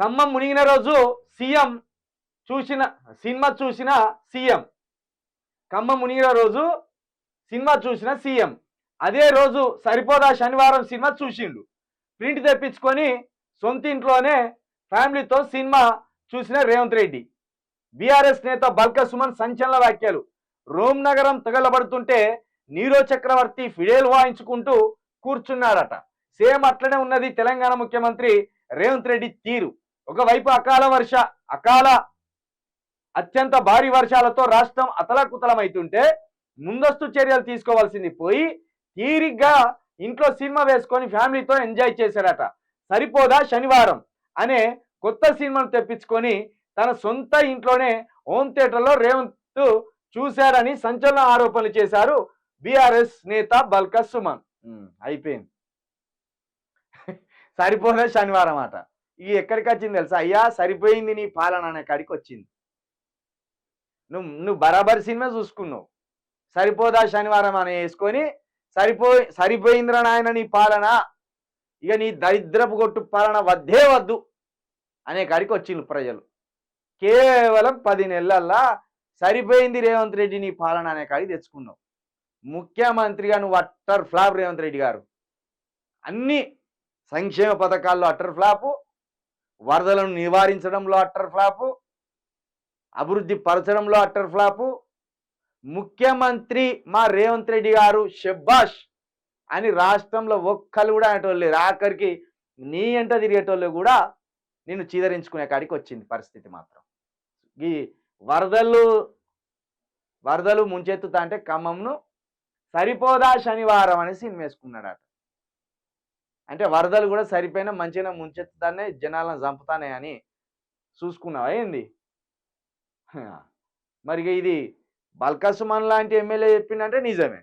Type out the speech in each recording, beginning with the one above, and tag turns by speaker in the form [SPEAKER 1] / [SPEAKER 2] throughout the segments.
[SPEAKER 1] ఖమ్మం మునిగిన రోజు సీఎం చూసిన సినిమా చూసిన సీఎం. ఖమ్మం మునిగిన రోజు సినిమా చూసిన సీఎం. అదే రోజు సరిపోదా శనివారం సినిమా చూసిండు. ప్రింట్ తెప్పించుకొని సొంత ఇంట్లోనే ఫ్యామిలీతో సినిమా చూసిన రేవంత్ రెడ్డి. బీఆర్ఎస్ నేత బల్క సుమన్ సంచలన వ్యాఖ్యలు. రోమ్ నగరం తగలబడుతుంటే నీరో చక్రవర్తి ఫిడేల్ వాయించుకుంటూ కూర్చున్నాడట. సేమ్ అట్లనే ఉన్నది తెలంగాణ ముఖ్యమంత్రి రేవంత్ రెడ్డి తీరు. ఒకవైపు అకాల వర్ష అకాల అత్యంత భారీ వర్షాలతో రాష్ట్రం అతలకుతలమైతుంటే ముందస్తు చర్యలు తీసుకోవాల్సింది పోయి తీరిగ్గా ఇంట్లో సినిమా వేసుకొని ఫ్యామిలీతో ఎంజాయ్ చేశాడట సరిపోదా శనివారం అనే కొత్త సినిమాను తెప్పించుకొని తన సొంత ఇంట్లోనే హోమ్ థియేటర్లో రేవంత్ చూశారని సంచలన ఆరోపణలు చేశారు బీఆర్ఎస్ నేత బల్కా సుమన్. అయిపోయింది. సరిపోదా శనివారం అట ఇది ఎక్కడికి వచ్చింది తెలుసా? అయ్యా సరిపోయింది నీ పాలన అనే కాడికి వచ్చింది. నువ్వు నువ్వు బరాబర్ సినిమా చూసుకున్నావు. సరిపోదా శనివారం అని వేసుకొని సరిపోయి సరిపోయిందిరా నాయన నీ పాలన ఇక నీ దరిద్రపు కొట్టు పాలన వద్దే వద్దు అనే కాడికి వచ్చిండ్రు ప్రజలు. కేవలం పది నెలల్లో సరిపోయింది రేవంత్ రెడ్డి నీ పాలన అనే కాడికి తెచ్చుకున్నావు. ముఖ్యమంత్రిగా నువ్వు అట్టర్ ఫ్లాప్ రేవంత్ రెడ్డి గారు. అన్ని సంక్షేమ పథకాల్లో అట్టర్ ఫ్లాపు వరదలను నివారించడంలో అట్టర్ ఫ్లాపు అభివృద్ధి పరచడంలో అట్టర్ ఫ్లాపు. ముఖ్యమంత్రి మా రేవంత్ రెడ్డి గారు షెబ్బాష్ అని రాష్ట్రంలో ఒక్కరు కూడా అనేటోళ్ళు లేరు. ఆఖరికి నీ ఎంట తిరిగేటోళ్ళు కూడా నిన్ను చీదరించుకునే కాడికి వచ్చింది పరిస్థితి మాత్రం. ఈ వరదలు వరదలు ముంచెత్తుతా అంటే ఖమ్మంను సరిపోదా శనివారం అని సినిమా అట అంటే వరదలు కూడా సరిపోయినా మంచిగా ముంచెత్తుతానే జనాలను చంపుతానే అని చూసుకున్నావా ఏంది? మరి ఇక ఇది బల్కసుమన్ లాంటి ఎమ్మెల్యే చెప్పిందంటే నిజమే.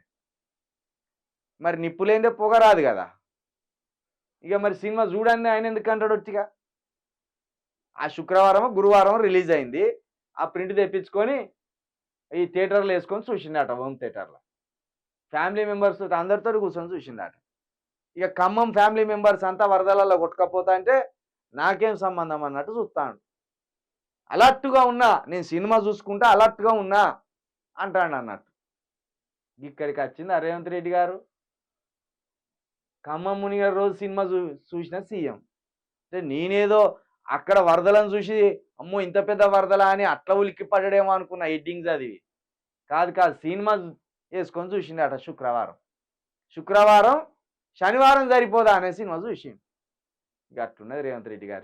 [SPEAKER 1] మరి నిప్పులేందే పొగ రాదు కదా. ఇక మరి సినిమా చూడండి ఆయన ఎందుకు అంటాడు వచ్చిగా? ఆ శుక్రవారం గురువారం రిలీజ్ అయింది. ఆ ప్రింట్ తెప్పించుకొని ఈ థియేటర్లో వేసుకొని చూసిండట హోమ్ థియేటర్లో. ఫ్యామిలీ మెంబర్స్ అందరితో కూర్చొని చూసిండట. ఇక ఖమ్మం ఫ్యామిలీ మెంబర్స్ అంతా వరదలలో కొట్టుకపోతా అంటే నాకేం సంబంధం అన్నట్టు చూస్తాడు. అలర్ట్గా ఉన్నా నేను సినిమా చూసుకుంటా అలర్ట్గా ఉన్నా అంటాడు అన్నట్టు. ఇక్కడికి వచ్చింది ఆ రేవంత్ రెడ్డి గారు. ఖమ్మం మునిగారు రోజు సినిమా చూ చూసిన సీఎం. అంటే నేనేదో అక్కడ వరదలను చూసి అమ్మో ఇంత పెద్ద వరదలా అని అట్లా ఉలిక్కి పడడేమో అనుకున్న ఎడ్డింగ్స్ అది. కాదు కాదు సినిమా వేసుకొని చూసిండట శుక్రవారం. శుక్రవారం శనివారం సరిపోదా అనే సినిమా చూసి ఇక అట్లున్నది రేవంత్ రెడ్డి గారు.